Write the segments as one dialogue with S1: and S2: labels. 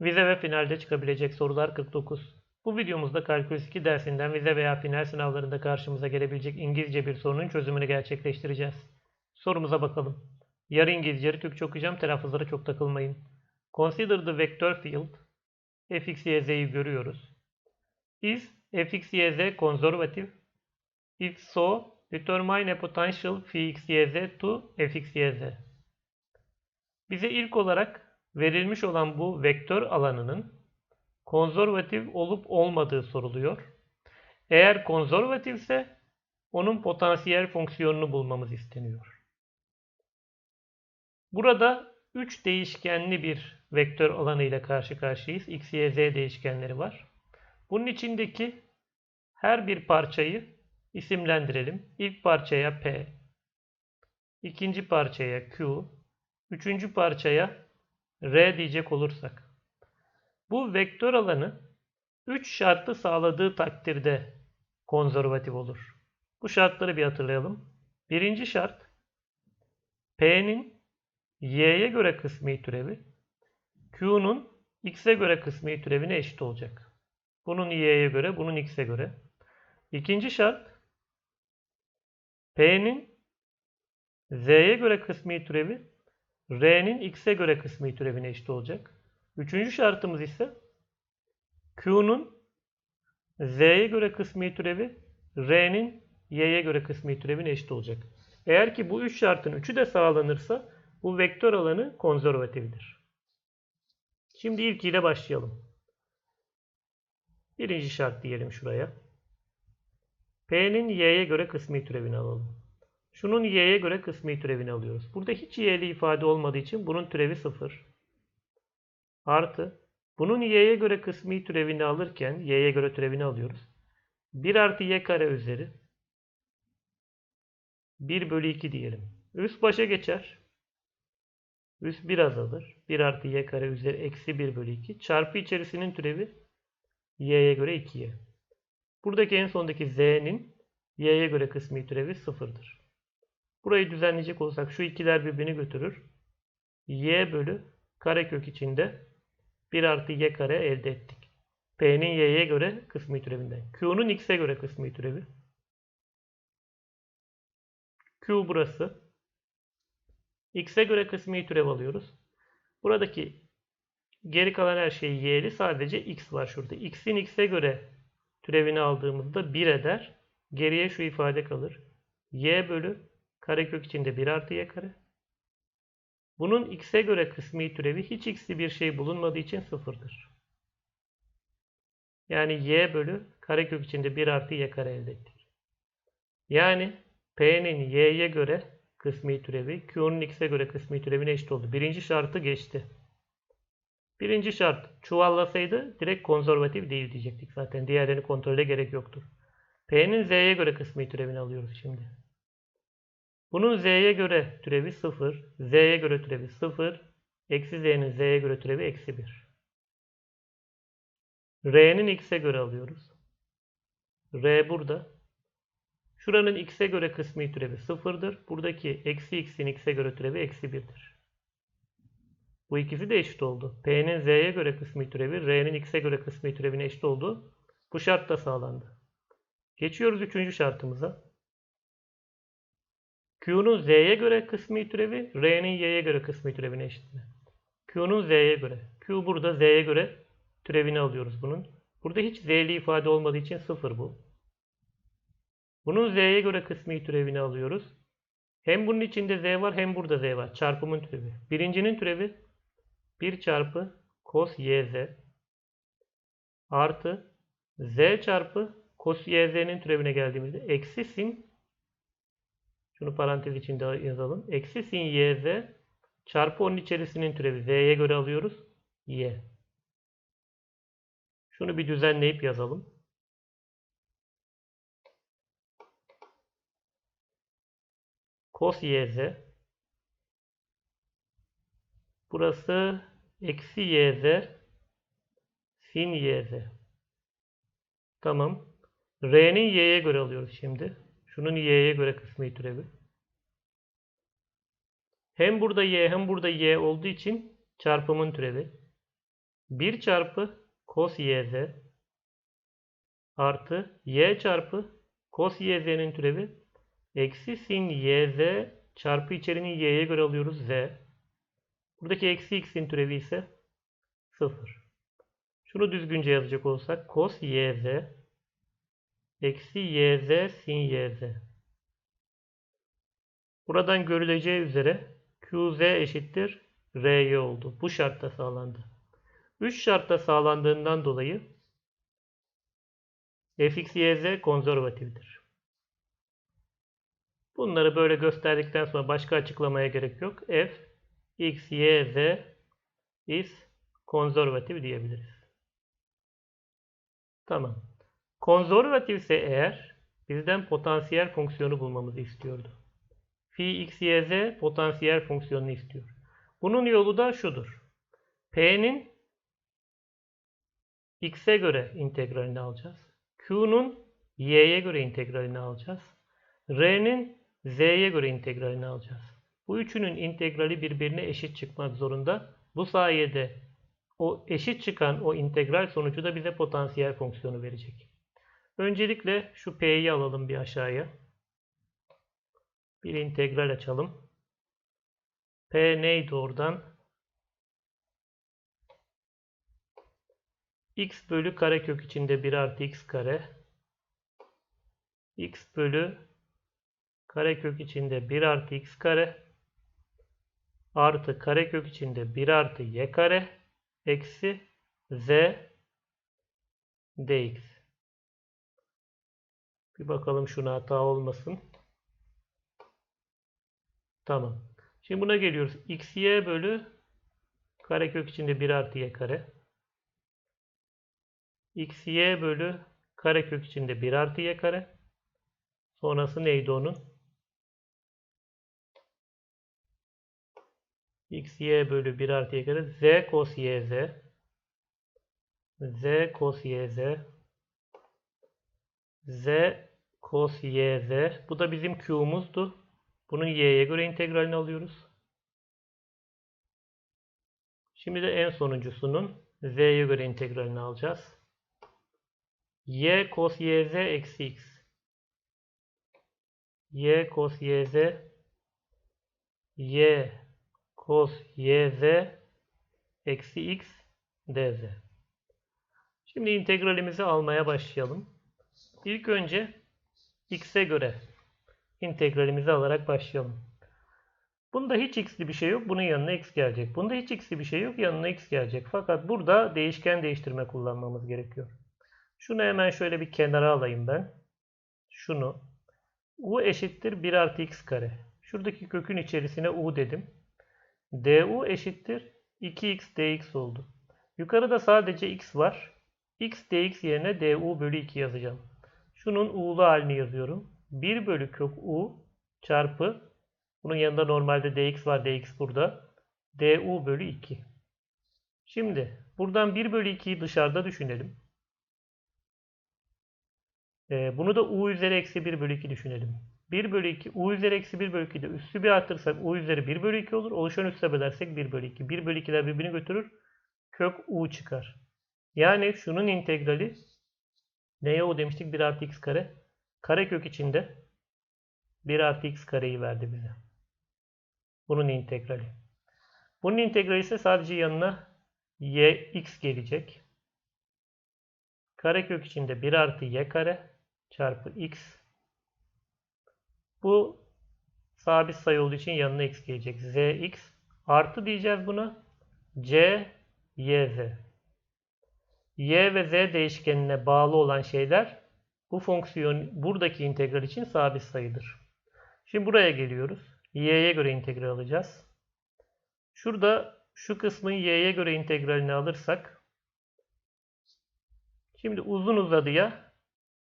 S1: Vize ve finalde çıkabilecek sorular 49. Bu videomuzda Kalkülüs 2 dersinden vize veya final sınavlarında karşımıza gelebilecek İngilizce bir sorunun çözümünü gerçekleştireceğiz. Sorumuza bakalım. Yarı İngilizce, yarı Türkçe okuyacağım. Telaffuzlara çok takılmayın. Consider the vector field. fx, y, z'yi görüyoruz. Is fx, y, z conservative? If so, determine a potential fx, y, z to fx, y, z. Bize ilk olarak verilmiş olan bu vektör alanının konservatif olup olmadığı soruluyor. Eğer konservatifse onun potansiyel fonksiyonunu bulmamız isteniyor. Burada 3 değişkenli bir vektör alanı ile karşı karşıyayız. X, Y, Z değişkenleri var. Bunun içindeki her bir parçayı isimlendirelim. İlk parçaya P, ikinci parçaya Q, üçüncü parçaya R diyecek olursak. Bu vektör alanı 3 şartı sağladığı takdirde konservatif olur. Bu şartları bir hatırlayalım. Birinci şart P'nin Y'ye göre kısmi türevi Q'nun X'e göre kısmi türevine eşit olacak. Bunun Y'ye göre, bunun X'e göre. İkinci şart P'nin Z'ye göre kısmi türevi R'nin X'e göre kısmi türevine eşit olacak. Üçüncü şartımız ise Q'nun Z'ye göre kısmi türevi R'nin Y'ye göre kısmi türevine eşit olacak. Eğer ki bu üç şartın üçü de sağlanırsa bu vektör alanı konservatiftir. Şimdi ilkiyle başlayalım. Birinci şart diyelim şuraya. P'nin Y'ye göre kısmi türevini alalım. Şunun y'ye göre kısmi türevini alıyoruz. Burada hiç y'li ifade olmadığı için bunun türevi 0. Artı bunun y'ye göre kısmi türevini alırken y'ye göre türevini alıyoruz. 1 artı y kare üzeri 1 bölü 2 diyelim. Üst başa geçer. Üst 1 azalır. 1 artı y kare üzeri eksi 1 bölü 2. Çarpı içerisinin türevi y'ye göre 2y. Buradaki en sondaki z'nin y'ye göre kısmi türevi 0'dır. Burayı düzenleyecek olsak şu ikiler birbirini götürür. y bölü karekök içinde 1 artı y kare elde ettik. P'nin y'ye göre kısmi türevinden. Q'nun x'e göre kısmi türevi. Q burası. X'e göre kısmi türev alıyoruz. Buradaki geri kalan her şey y'li. Sadece x var şurada. x'in x'e göre türevini aldığımızda 1 eder. Geriye şu ifade kalır. y bölü Karekök içinde 1 artı y kare. Bunun x'e göre kısmi türevi hiç x'li bir şey bulunmadığı için sıfırdır. Yani y bölü karekök içinde 1 artı y kare elde ettik. Yani p'nin y'ye göre kısmi türevi q'nun x'e göre kısmi türevine eşit oldu. Birinci şartı geçti. Birinci şart çuvallasaydı direkt konservatif değil diyecektik zaten. Diğerlerini kontrole gerek yoktur. P'nin z'ye göre kısmi türevini alıyoruz şimdi. Bunun z'ye göre türevi 0, z'ye göre türevi 0, eksi z'nin z'ye göre türevi eksi 1. R'nin x'e göre alıyoruz. R burada. Şuranın x'e göre kısmi türevi 0'dır. Buradaki eksi x'in x'e göre türevi eksi 1'dir. Bu ikisi de eşit oldu. P'nin z'ye göre kısmi türevi, R'nin x'e göre kısmi türevine eşit oldu. Bu şart da sağlandı. Geçiyoruz üçüncü şartımıza. Q'nun Z'ye göre kısmi türevi, R'nin Y'ye göre kısmi türevine eşit mi? Q'nun Z'ye göre. Q burada Z'ye göre türevini alıyoruz bunun. Burada hiç Z'li ifade olmadığı için sıfır bu. Bunun Z'ye göre kısmi türevini alıyoruz. Hem bunun içinde Z var hem burada Z var. Çarpımın türevi. Birincinin türevi 1 çarpı cos YZ artı Z çarpı cos YZ'nin türevine geldiğimizde eksi sin şunu parantez içinde yazalım. Eksi sin yz çarpı onun içerisinin türevi. z'ye göre alıyoruz. y. Şunu bir düzenleyip yazalım. Cos yz Burası eksi yz sin yz. Tamam. R'nin y'ye göre alıyoruz şimdi. Şunun y'ye göre kısmi türevi. Hem burada y hem burada y olduğu için çarpımın türevi. 1 çarpı cos yz artı y çarpı cos yz'nin türevi eksi sin yz çarpı içerinin y'ye göre alıyoruz z. Buradaki eksi x'in türevi ise 0. Şunu düzgünce yazacak olsak cos yz eksi yz sin yz. Buradan görüleceği üzere qz eşittir ry oldu. Bu şartta sağlandı. 3 şartta sağlandığından dolayı fx, yz konservatiftir. Bunları böyle gösterdikten sonra başka açıklamaya gerek yok. f, x, y, z is konservatif diyebiliriz. Tamam. Konservatifse eğer bizden potansiyel fonksiyonu bulmamızı istiyordu. Phi x, y, z potansiyel fonksiyonunu istiyor. Bunun yolu da şudur. P'nin x'e göre integralini alacağız. Q'nun y'ye göre integralini alacağız. R'nin z'ye göre integralini alacağız. Bu üçünün integrali birbirine eşit çıkmak zorunda. Bu sayede o eşit çıkan o integral sonucu da bize potansiyel fonksiyonu verecek. Öncelikle şu p'yi alalım bir aşağıya. Bir integral açalım. P neydi oradan? x bölü karekök içinde 1 artı x kare x bölü karekök içinde 1 artı x kare artı karekök içinde 1 artı y kare eksi z dx. Bir bakalım şuna hata olmasın. Tamam. Şimdi buna geliyoruz. xy bölü karekök içinde 1 artı y kare xy bölü karekök içinde 1 artı y kare. Sonrası neydi onun? xy bölü 1 artı y kare z cos yz z cos yz z cos yz bu da bizim q'umuzdu. Bunun y'ye göre integralini alıyoruz. Şimdi de en sonuncusunun z'ye göre integralini alacağız y cos yz eksi x. y cos yz y cos yz eksi x dz. Şimdi integralimizi almaya başlayalım. İlk önce x'e göre integralimizi alarak başlayalım. Bunda hiç x'li bir şey yok. Bunun yanına x gelecek. Bunda hiç x'li bir şey yok. Yanına x gelecek. Fakat burada değişken değiştirme kullanmamız gerekiyor. Şunu hemen şöyle bir kenara alayım ben. Şunu. u eşittir 1 artı x kare. Şuradaki kökün içerisine u dedim. du eşittir 2x dx oldu. Yukarıda sadece x var. x dx yerine du bölü 2 yazacağım. Şunun u'lu halini yazıyorum. 1 bölü kök u çarpı bunun yanında normalde dx var dx burada. du bölü 2. Şimdi buradan 1 bölü 2'yi dışarıda düşünelim. E, bunu da u üzeri eksi 1 bölü 2 düşünelim. 1 bölü 2 u üzeri eksi 1 bölü 2'de üssü bir artırsak u üzeri 1 bölü 2 olur. Oluşan üsse bölersek 1 bölü 2. 1 bölü 2'ler birbirini götürür. Kök u çıkar. Yani şunun integrali neye o demiştik? 1 artı x kare. Kare kök içinde 1 artı x kareyi verdi bize. Bunun integrali. Bunun integrali ise sadece yanına y x gelecek. Karekök içinde 1 artı y kare çarpı x. Bu sabit sayı olduğu için yanına x gelecek. zx artı diyeceğiz buna. c yz. Y ve z değişkenine bağlı olan şeyler bu fonksiyon buradaki integral için sabit sayıdır. Şimdi buraya geliyoruz. y'ye göre integral alacağız. Şurada şu kısmın y'ye göre integralini alırsak şimdi uzun uzadıya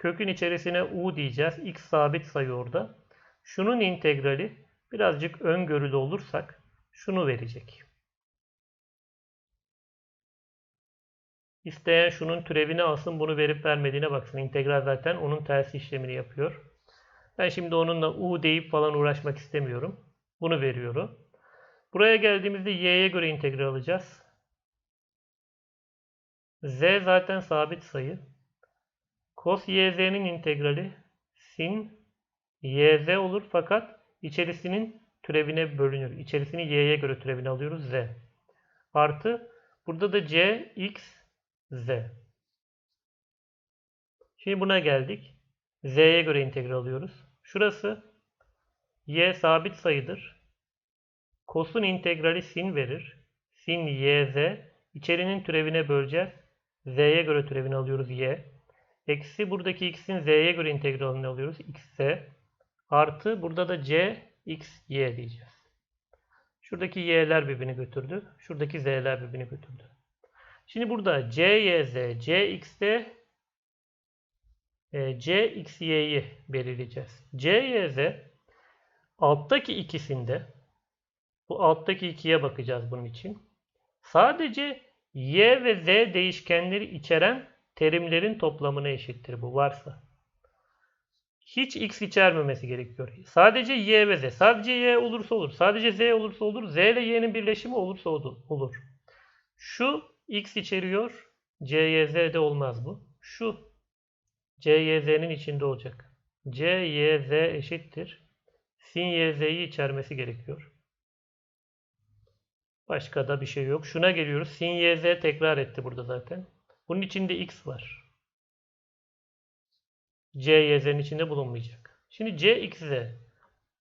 S1: Kökün içerisine u diyeceğiz. X sabit sayı orada. Şunun integrali birazcık öngörülü olursak şunu verecek. İsteyen şunun türevini alsın bunu verip vermediğine baksın. İntegral zaten onun tersi işlemini yapıyor. Ben şimdi onunla u deyip falan uğraşmak istemiyorum. Bunu veriyorum. Buraya geldiğimizde y'ye göre integral alacağız. Z zaten sabit sayı. Cos YZ'nin integrali sin YZ olur fakat içerisinin türevine bölünür. İçerisini Y'ye göre türevini alıyoruz Z. Artı burada da C X Z. Şimdi buna geldik. Z'ye göre integral alıyoruz. Şurası Y sabit sayıdır. Cos'un integrali sin verir. Sin YZ. İçerinin türevine böleceğiz. Z'ye göre türevini alıyoruz Y. Eksi buradaki x'in z'ye göre integralini alıyoruz. xz. Artı burada da c x y diyeceğiz. Şuradaki y'ler birbirini götürdü. Şuradaki z'ler birbirini götürdü. Şimdi burada c y z, c e, c y'yi belirleyeceğiz. c alttaki ikisinde bu alttaki ikiye bakacağız bunun için. Sadece y ve z değişkenleri içeren terimlerin toplamına eşittir bu varsa. Hiç x içermemesi gerekiyor. Sadece y ve z. Sadece y olursa olur. Sadece z olursa olur. z ile y'nin birleşimi olursa olur. Şu x içeriyor. c, y, z de olmaz bu. Şu c, y, z'nin içinde olacak. c, y, z eşittir. sin, y, z'yi içermesi gerekiyor. Başka da bir şey yok. Şuna geliyoruz. Sin, y, z tekrar etti burada zaten. Bunun içinde x var. C, y, z'nin içinde bulunmayacak. Şimdi c, x, z.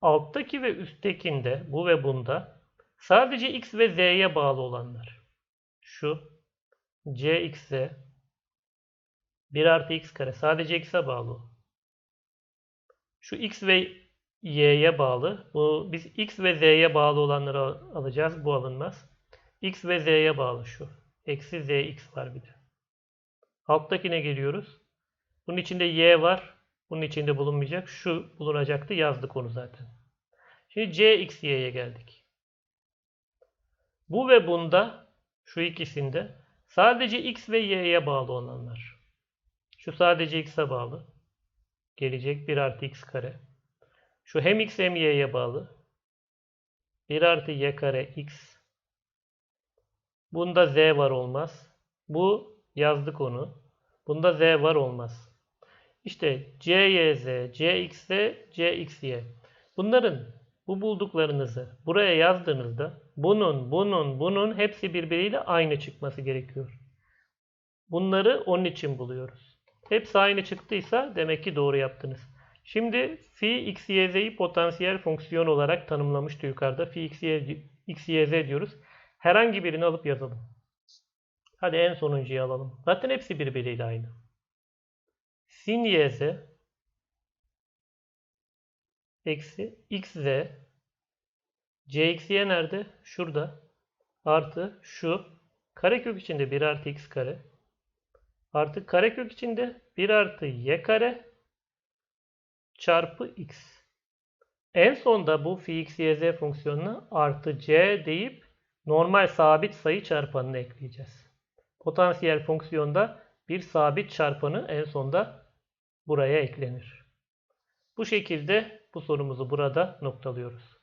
S1: Alttaki ve üsttekinde, bu ve bunda sadece x ve z'ye bağlı olanlar. Şu c, x, z 1 artı x kare sadece x'e bağlı. Şu x ve y'ye bağlı. Bu biz x ve z'ye bağlı olanları alacağız. Bu alınmaz. x ve z'ye bağlı şu. Eksi zx var bir de. Alttakine geliyoruz. Bunun içinde y var. Bunun içinde bulunmayacak. Şu bulunacaktı. Yazdık onu zaten. Şimdi c y'ye geldik. Bu ve bunda şu ikisinde sadece x ve y'ye bağlı olanlar. Şu sadece x'e bağlı. Gelecek 1 artı x kare. Şu hem x hem y'ye bağlı. 1 artı y kare x. Bunda z var olmaz. Bu Yazdık onu. Bunda z var olmaz. İşte c, y, z, c, x, z, c, x, y. Bunların bu bulduklarınızı buraya yazdığınızda bunun, bunun, bunun hepsi birbiriyle aynı çıkması gerekiyor. Bunları onun için buluyoruz. Hepsi aynı çıktıysa demek ki doğru yaptınız. Şimdi fi x, y, z'yi potansiyel fonksiyon olarak tanımlamıştı yukarıda. Fi x, y, x, y, z diyoruz. Herhangi birini alıp yazalım. Hadi en sonuncuyu alalım. Zaten hepsi birbiriyle aynı. Sin yz eksi xz cxy nerede? Şurada. Artı şu karekök içinde 1 artı x kare artı karekök içinde 1 artı y kare çarpı x. En sonda bu fi x, y, z fonksiyonuna artı c deyip normal sabit sayı çarpanını ekleyeceğiz. Potansiyel fonksiyonda bir sabit çarpanı en sonda buraya eklenir. Bu şekilde bu sorumuzu burada noktalıyoruz.